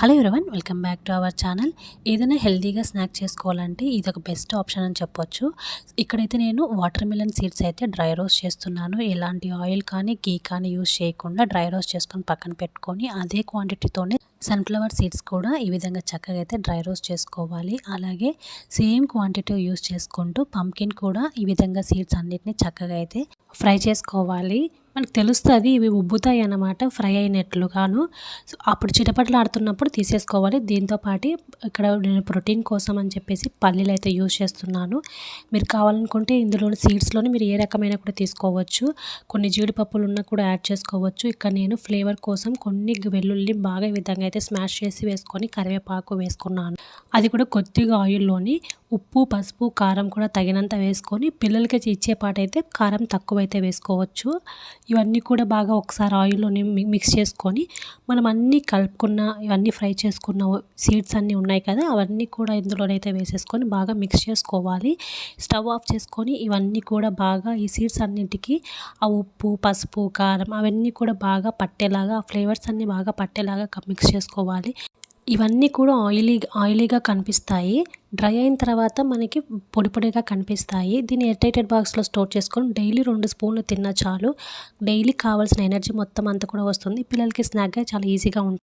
Hello everyone welcome back to our channel ఏదైనా హెల్తీగా snack చేసుకోవాలంటే ఇది ఒక బెస్ట్ ఆప్షన్ అని చెప్పొచ్చు. ఇక్కడైతే నేను వాటర్ మిలన్ సీడ్స్ అయితే డ్రై రోస్ట్ చేస్తున్నాను. ఎలాంటి ఆయిల్ కానీ గీ కానీ యూజ్ చేయకుండా డ్రై రోస్ట్ చేసుకొని పక్కన పెట్టుకొని అదే క్వాంటిటీతోనే సన్ఫ్లవర్ సీడ్స్ కూడా ఈ విధంగా చక్కగా అయితే డ్రై రోస్ట్ చేసుకోవాలి. అలాగే సేమ్ క్వాంటిటీ యూస్ చేసుకుంటూ పంకిన్ కూడా ఈ విధంగా సీడ్స్ అన్నిటిని చక్కగా అయితే ఫ్రై చేసుకోవాలి. మనకు తెలుస్తుంది ఇవి ఉబ్బుతాయి అన్నమాట ఫ్రై అయినట్లుగాను సో అప్పుడు చిటపట్లు ఆడుతున్నప్పుడు తీసేసుకోవాలి. దీంతోపాటు ఇక్కడ నేను ప్రోటీన్ కోసం అని చెప్పేసి పల్లీలు అయితే యూజ్ చేస్తున్నాను. మీరు కావాలనుకుంటే ఇందులో సీడ్స్లోని మీరు ఏ రకమైన కూడా తీసుకోవచ్చు. కొన్ని జీడిపప్పులు ఉన్న కూడా యాడ్ చేసుకోవచ్చు. ఇక్కడ నేను ఫ్లేవర్ కోసం కొన్ని వెల్లుల్లి బాగా ఈ విధంగా అయితే స్మాష్ చేసి వేసుకొని కరివేపాకు వేసుకున్నాను. అది కూడా కొద్దిగా ఆయిల్లోని ఉప్పు పసుపు కారం కూడా తగినంత వేసుకొని పిల్లలకి ఇచ్చే పాటైతే అయితే కారం తక్కువైతే వేసుకోవచ్చు. ఇవన్నీ కూడా బాగా ఒకసారి ఆయిల్లోనే మిక్స్ చేసుకొని మనం అన్నీ కలుపుకున్న ఇవన్నీ ఫ్రై చేసుకున్న సీడ్స్ అన్నీ ఉన్నాయి కదా అవన్నీ కూడా ఇందులోనైతే వేసేసుకొని బాగా మిక్స్ చేసుకోవాలి. స్టవ్ ఆఫ్ చేసుకొని ఇవన్నీ కూడా బాగా ఈ సీడ్స్ అన్నింటికి ఆ ఉప్పు పసుపు కారం అవన్నీ కూడా బాగా పట్టేలాగా ఆ ఫ్లేవర్స్ అన్నీ బాగా పట్టేలాగా మిక్స్ చేసుకోవాలి. ఇవన్నీ కూడా ఆయిలీ ఆయిలీగా కనిపిస్తాయి. డ్రై అయిన తర్వాత మనకి పొడి పొడిగా కనిపిస్తాయి. దీన్ని ఎయిటైటెడ్ బాక్స్లో స్టోర్ చేసుకొని డైలీ రెండు స్పూన్లు తిన్నా చాలు. డైలీ కావాల్సిన ఎనర్జీ మొత్తం అంతా కూడా వస్తుంది. పిల్లలకి స్నాక్గా చాలా ఈజీగా ఉంటుంది.